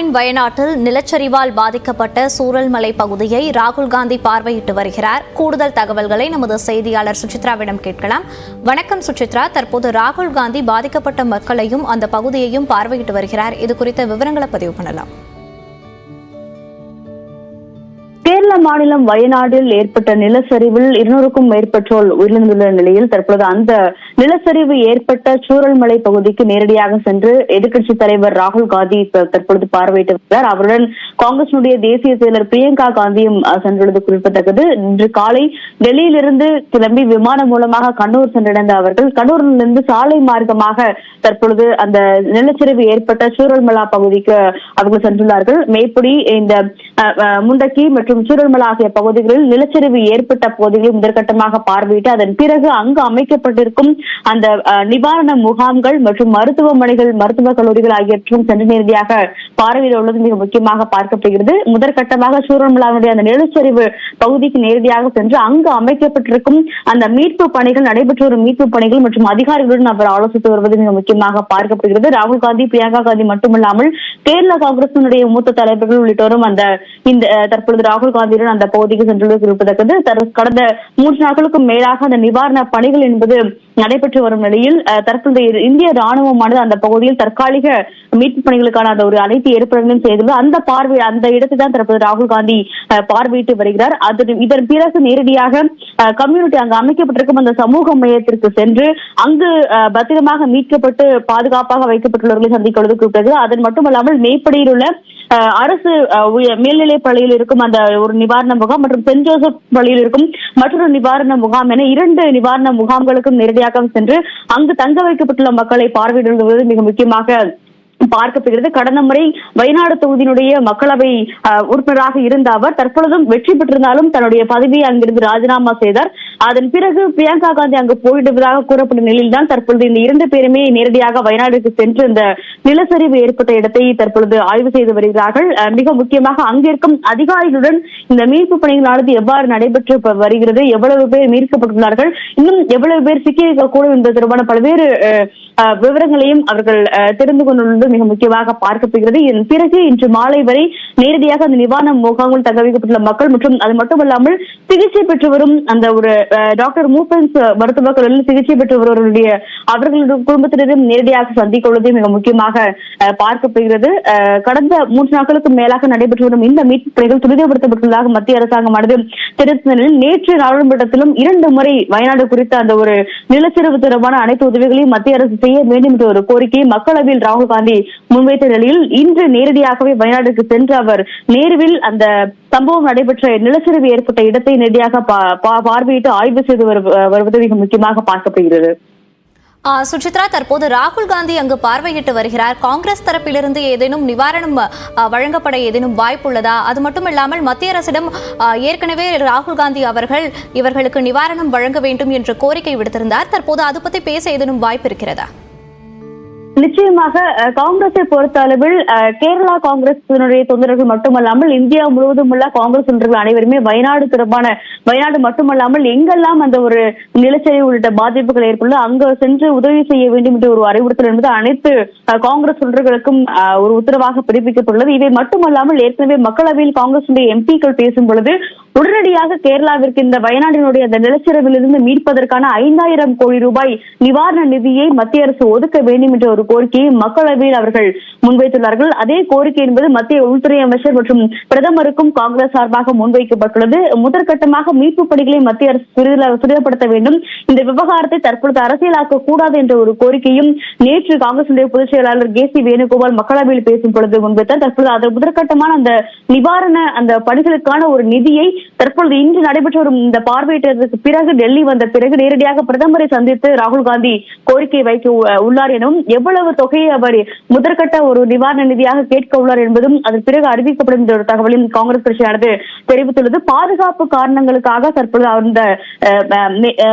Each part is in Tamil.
இந்தியாவின் வயநாட்டில் நிலச்சரிவால் பாதிக்கப்பட்ட சூரல்மலை பகுதியை ராகுல் காந்தி பார்வையிட்டு வருகிறார். கூடுதல் தகவல்களை நமது செய்தியாளர் சுசித்ராவிடம் கேட்கலாம். வணக்கம் சுசித்ரா. தற்போது ராகுல் காந்தி பாதிக்கப்பட்ட மக்களையும் அந்த பகுதியையும் பார்வையிட்டு வருகிறார். இது குறித்த விவரங்களை பதிவு பண்ணலாம். கேரள மாநிலம் வயநாடில் ஏற்பட்ட நிலச்சரிவில் இருநூறுக்கும் மேற்பட்டோர் உயிரிழந்துள்ள நிலையில் தற்பொழுது அந்த நிலச்சரிவு ஏற்பட்ட சூரல்மலை பகுதிக்கு நேரடியாக சென்று எதிர்க்கட்சி தலைவர் ராகுல் காந்தி தற்பொழுது பார்வையிட்டு வருகிறார் அவருடன் காங்கிரசினுடைய தேசிய செயலர் பிரியங்கா காந்தியும் சென்றுள்ளது குறிப்பிடத்தக்கது. இன்று காலை டெல்லியிலிருந்து கிளம்பி விமானம் மூலமாக கண்ணூர் சென்றடைந்த அவர்கள் கண்ணூரிலிருந்து சாலை மார்க்கமாக தற்பொழுது அந்த நிலச்சரிவு ஏற்பட்ட சூரல்மலா பகுதிக்கு அவர்கள் சென்றுள்ளார்கள். மேற்படி இந்த அஹ், முண்டக்கி மற்றும் சூரல்மலா ஆகிய பகுதிகளில் நிலச்சரிவு ஏற்பட்ட பகுதிகளை முதற்கட்டமாக பார்வையிட்டு அதன் பிறகு அங்கு அமைக்கப்பட்டிருக்கும் அந்த நிவாரண முகாம்கள் மற்றும் மருத்துவமனைகள் மருத்துவக் கல்லூரிகள் ஆகியவற்றும் சென்று நேரடியாக பார்வையில் உள்ளது மிக முக்கியமாக பார்க்கப்படுகிறது. முதற்கட்டமாக சூரன்மலாவுடைய அந்த நிலச்சரிவு பகுதிக்கு நேரடியாக சென்று அங்கு அமைக்கப்பட்டிருக்கும் அந்த மீட்பு பணிகள் நடைபெற்று வரும் மீட்பு பணிகள் மற்றும் அதிகாரிகளுடன் அவர் ஆலோசித்து வருவது மிக முக்கியமாக பார்க்கப்படுகிறது. ராகுல் காந்தி பிரியங்கா காந்தி மட்டுமல்லாமல் கேரள காங்கிரசினுடைய மூத்த தலைவர்கள் உள்ளிட்டோரும் அந்த இந்த தற்பொழுது ராகுல் காந்தியுடன் அந்த பகுதிக்கு சென்றுள்ளது குறிப்பிடத்தக்கது கடந்த மூன்று நாட்களுக்கும் மேலாக அந்த நிவாரண பணிகள் என்பது நடைபெற்று வரும் நிலையில் அஹ், தற்போது இந்திய ராணுவமானது அந்த பகுதியில் தற்காலிக மீட்பு பணிகளுக்கான அந்த ஒரு அனைத்து ஏற்பாடுகளையும் செய்துள்ளது. அந்த பார்வை அந்த இடத்தை தான் தற்போது ராகுல் காந்தி பார்வையிட்டு வருகிறார். அது இதன் பிறகு நேரடியாக கம்யூனிட்டி அங்கு அமைக்கப்பட்டிருக்கும் அந்த சமூக மையத்திற்கு சென்று அங்கு பத்திரமாக மீட்கப்பட்டு பாதுகாப்பாக வைக்கப்பட்டுள்ளவர்களை சந்திக்கிறது குறிப்பிட்டது அதன் மட்டுமல்லாமல் மேற்படியில் உள்ள அரசு அஹ், மேல்நிலைப் பள்ளியில் இருக்கும் அந்த ஒரு நிவாரண முகாம் மற்றும் சென்ட் ஜோசப் பள்ளியில் இருக்கும் மற்றொரு நிவாரண முகாம் என இரண்டு நிவாரண முகாம்களுக்கும் நேரடியாக சென்று அங்கு தங்க வைக்கப்பட்டுள்ள மக்களை பார்வையிடுவது மிக முக்கியமாக பார்க்கப்படுகிறது. கடந்த முறை வயநாடு தொகுதியினுடைய மக்களவை உறுப்பினராக இருந்த அவர் தற்பொழுதும் வெற்றி பெற்றிருந்தாலும் தன்னுடைய பதவியை அங்கிருந்து ராஜினாமா செய்தார். அதன் பிறகு பிரியங்கா காந்தி அங்கு போயிடுவதாக கூறப்பட்ட நிலையில்தான் தற்பொழுது இந்த இரண்டு பேருமே நேரடியாக வயநாடுக்கு சென்று இந்த நிலச்சரிவு ஏற்பட்ட இடத்தை தற்பொழுது ஆய்வு செய்து வருகிறார்கள். மிக முக்கியமாக அங்கிருக்கும் அதிகாரிகளுடன் இந்த மீட்பு பணிகளானது எவ்வாறு நடைபெற்று வருகிறது எவ்வளவு பேர் மீட்கப்பட்டுள்ளார்கள் இன்னும் எவ்வளவு பேர் சிக்கியிருக்கக்கூடும் என்பது தொடர்பான பல்வேறு விவரங்களையும் அவர்கள் அஹ், தெரிந்து கொண்டுள்ளது. மிக முக்கியமாக பார்க்கப்படுகிறது. இதன் பிறகு இன்று மாலை வரை நேரடியாக அந்த நிவாரண முகாம்கள் தங்க வைக்கப்பட்டுள்ள மக்கள் மற்றும் அது மட்டுமல்லாமல் சிகிச்சை பெற்று வரும் அந்த ஒரு டாக்டர் மூப்பன்ஸ் மருத்துவக் கல்லூரியில் சிகிச்சை பெற்று வருவர்களுடைய அவர்களுடைய குடும்பத்தினரும் நேரடியாக சந்திக்க உள்ளது மிக முக்கியமாக பார்க்கப்படுகிறது. கடந்த மூன்று நாட்களுக்கு மேலாக நடைபெற்று வரும் இந்த மீட்பு பணிகள் துரிதப்படுத்தப்பட்டுள்ளதாக மத்திய அரசாங்கமானது தெரிவித்த நிலையில் நேற்று நாடாளுமன்றத்திலும் இரண்டு முறை வயநாடு குறித்த அந்த ஒரு நிலச்சரிவு தொடர்பான அனைத்து உதவிகளையும் மத்திய அரசு செய்ய வேண்டும் என்ற ஒரு கோரிக்கையை மக்களவையில் ராகுல் காந்தி முன்வைத்த நிலையில் இன்று நேரடியாகவே வயநாடுக்கு சென்று அவர் நேருவில் அந்த சம்பவம் நடைபெற்ற நிலச்சரிவு ஏற்பட்ட இடத்தை நேரடியாக பார்வையிட்டு ஆய்வு செய்து வருவது மிக முக்கியமாக பார்க்கப்படுகிறது. சுசித்ரா தற்போது ராகுல் காந்தி அங்கு பார்வையிட்டு வருகிறார். காங்கிரஸ் தரப்பிலிருந்து ஏதேனும் நிவாரணம் வழங்கப்பட ஏதேனும் வாய்ப்புள்ளதா? அது மட்டுமில்லாமல் மத்திய அரசிடம் ஏற்கனவே ராகுல் காந்தி அவர்கள் இவர்களுக்கு நிவாரணம் வழங்க வேண்டும் என்று கோரிக்கை விடுத்திருந்தார். தற்போது அது பத்தி பேச ஏதேனும் வாய்ப்பு இருக்கிறதா? நிச்சயமாக காங்கிரஸை பொறுத்த அளவில் கேரளா காங்கிரசினுடைய தொண்டர்கள் மட்டுமல்லாமல் இந்தியா முழுவதும் உள்ள காங்கிரஸ் தொண்டர்கள் அனைவருமே வயநாடு தொடர்பான வயநாடு மட்டுமல்லாமல் எங்கெல்லாம் அந்த ஒரு நிலச்சரிவு உள்ளிட்ட பாதிப்புகள் ஏற்படுது அங்கு சென்று உதவி செய்ய வேண்டும் என்ற ஒரு அறிவுறுத்தல் என்பது அனைத்து காங்கிரஸ் தொண்டர்களுக்கும் ஒரு உத்தரவாக பிறப்பிக்கப்பட்டுள்ளது. இவை மட்டுமல்லாமல் ஏற்கனவே மக்களவையில் காங்கிரசுடைய எம்பிக்கள் பேசும் பொழுது உடனடியாக கேரளாவிற்கு இந்த வயநாட்டினுடைய அந்த நிலச்சரிவிலிருந்து மீட்பதற்கான ஐந்தாயிரம் கோடி ரூபாய் நிவாரண நிதியை மத்திய அரசு ஒதுக்க வேண்டும் என்ற ஒரு கோரிக்கையை மக்களவையில் அவர்கள் முன்வைத்துள்ளார்கள். அதே கோரிக்கை என்பது மத்திய உள்துறை அமைச்சர் மற்றும் பிரதமருக்கும் காங்கிரஸ் சார்பாக முன்வைக்கப்பட்டுள்ளது. முதற்கட்டமாக மீட்பு பணிகளை மத்திய அரசு துரிதப்படுத்த வேண்டும். இந்த விவகாரத்தை தற்பொழுது அரசியலாக்க கூடாது என்ற ஒரு கோரிக்கையும் நேற்று காங்கிரசுடைய பொதுச் செயலாளர் கே சி வேணுகோபால் மக்களவையில் பேசும் பொழுது முன்வைத்தார். தற்பொழுது அதன் முதற்கட்டமான அந்த நிவாரண அந்த பணிகளுக்கான ஒரு நிதியை தற்பொழுது இன்று நடைபெற்று வரும் இந்த பார்வையிட்டதற்கு பிறகு டெல்லி வந்த பிறகு நேரடியாக பிரதமரை சந்தித்து ராகுல் காந்தி கோரிக்கை வைக்க உள்ளார் எனவும் எவ்வளவு எவ்வளவு தொகையை அவர் முதற்கட்ட ஒரு நிவாரண நிதியாக கேட்க உள்ளார் என்பதும் அதன் பிறகு அறிவிக்கப்படும் என்ற ஒரு தகவலையும் காங்கிரஸ் கட்சியானது தெரிவித்துள்ளது. பாதுகாப்பு காரணங்களுக்காக தற்பொழுது அந்த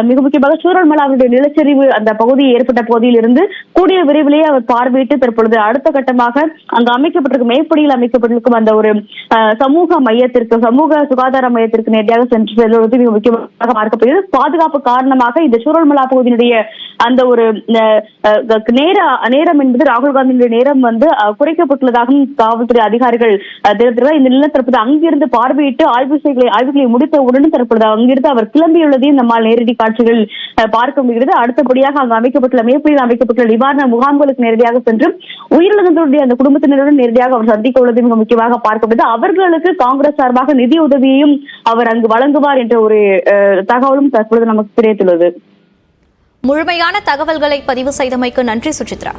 மிக முக்கியமாக சூரல்மலாவுடைய நிலச்சரிவு அந்த பகுதி ஏற்பட்ட பகுதியில் இருந்து கூடிய விரைவிலேயே அவர் பார்வையிட்டு தற்பொழுது அடுத்த கட்டமாக அங்கு அமைக்கப்பட்டிருக்கும் மேற்படியில் அமைக்கப்பட்டிருக்கும் அந்த ஒரு சமூக மையத்திற்கு சமூக சுகாதார மையத்திற்கு நேரடியாக சென்று செல்வது மிக முக்கியமாக பார்க்கப்படுகிறது. பாதுகாப்பு காரணமாக இந்த சூரல்மலா பகுதியினுடைய அந்த ஒரு நேர நேரம் என்பது ராகுல் காந்தியுடைய நேரம் வந்து குறைக்கப்பட்டுள்ளதாகவும் காவல்துறை அதிகாரிகள் தெரிவித்திருக்கிறார். இந்த நிலையில் தற்போது அங்கிருந்து பார்வையிட்டு ஆய்வு செய்களை ஆய்வுகளை முடித்த உடனே தற்பொழுது அங்கிருந்து அவர் கிளம்பியுள்ளதையும் நம்மால் நேரடி காட்சிகள் பார்க்க முடிகிறது. அடுத்தபடியாக அங்கு அமைக்கப்பட்டுள்ள மேற்படியில் அமைக்கப்பட்டுள்ள நிவாரண முகாம்களுக்கு நேரடியாக சென்று உயிரிழந்தவருடைய அந்த குடும்பத்தினருடன் நேரடியாக அவர் சந்திக்க உள்ளது மிக முக்கியமாக பார்க்கப்படுது அவர்களுக்கு காங்கிரஸ் சார்பாக நிதி உதவியையும் அவர் அங்கு வழங்குவார் என்ற ஒரு அஹ், தகவலும் தற்பொழுது நமக்கு கிடைத்துள்ளது. முழுமையான தகவல்களை பதிவு செய்தமைக்கு நன்றி சுசித்ரா.